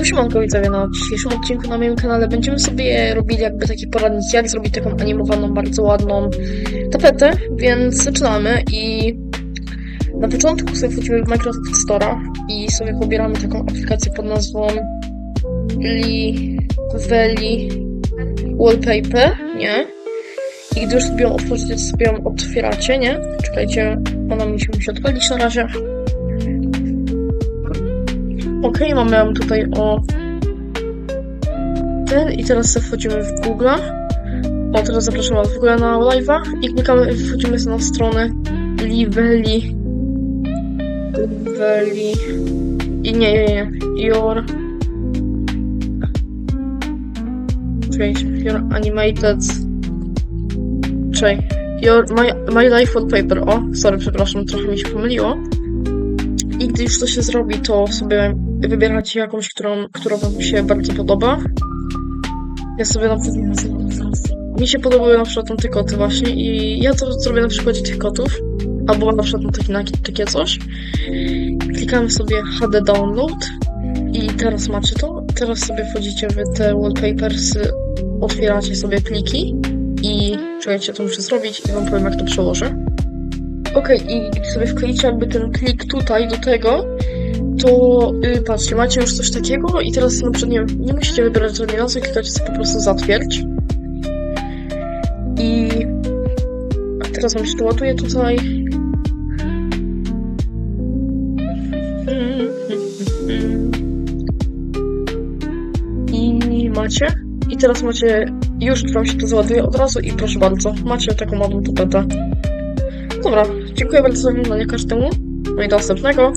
I siemanko widzowie, na dzisiejszym odcinku na moim kanale będziemy sobie robili jakby taki poradnik, jak zrobić taką animowaną, bardzo ładną tapetę, więc zaczynamy i na początku sobie wchodzimy w Microsoft Store'a i sobie pobieramy taką aplikację pod nazwą Lively Wallpaper, nie? I gdy już sobie ją otworzycie, sobie ją otwieracie, nie? Czekajcie, ona mi się musi odpalić na razie. Ok, mamy tutaj o ten i teraz wchodzimy w Google. O, teraz zapraszam Was w ogóle na live'a i klikamy wchodzimy na stronę Lively. Lively. I nie, nie, nie. Your. Czekajcie, Your Animated. Czekaj. Your, my, my Life Wallpaper. O, sorry, przepraszam, trochę mi się pomyliło. I gdy już to się zrobi, to sobie wybieracie jakąś, którą, która wam się bardzo podoba. Ja sobie na. Mi się podobały na przykład te koty właśnie i ja to zrobię na przykładzie tych kotów. Albo na przykład taki, na- takie coś. Klikamy sobie HD Download i teraz macie to. Teraz sobie wchodzicie w te wallpapers, otwieracie sobie pliki i czekajcie, to muszę zrobić i wam powiem jak to przełożę. Okej, i sobie wkleicie jakby ten klik tutaj do tego, to y, patrzcie, macie już coś takiego i teraz na przykład nie, nie musicie wybierać żadnej nazwy, klikacie sobie po prostu zatwierdź. I a teraz wam się to ładuje tutaj. I macie. I teraz macie, już wam się to załaduje od razu i proszę bardzo, macie taką ładną tapetę. Dobra, dziękuję bardzo za oglądanie każdemu. No i do następnego.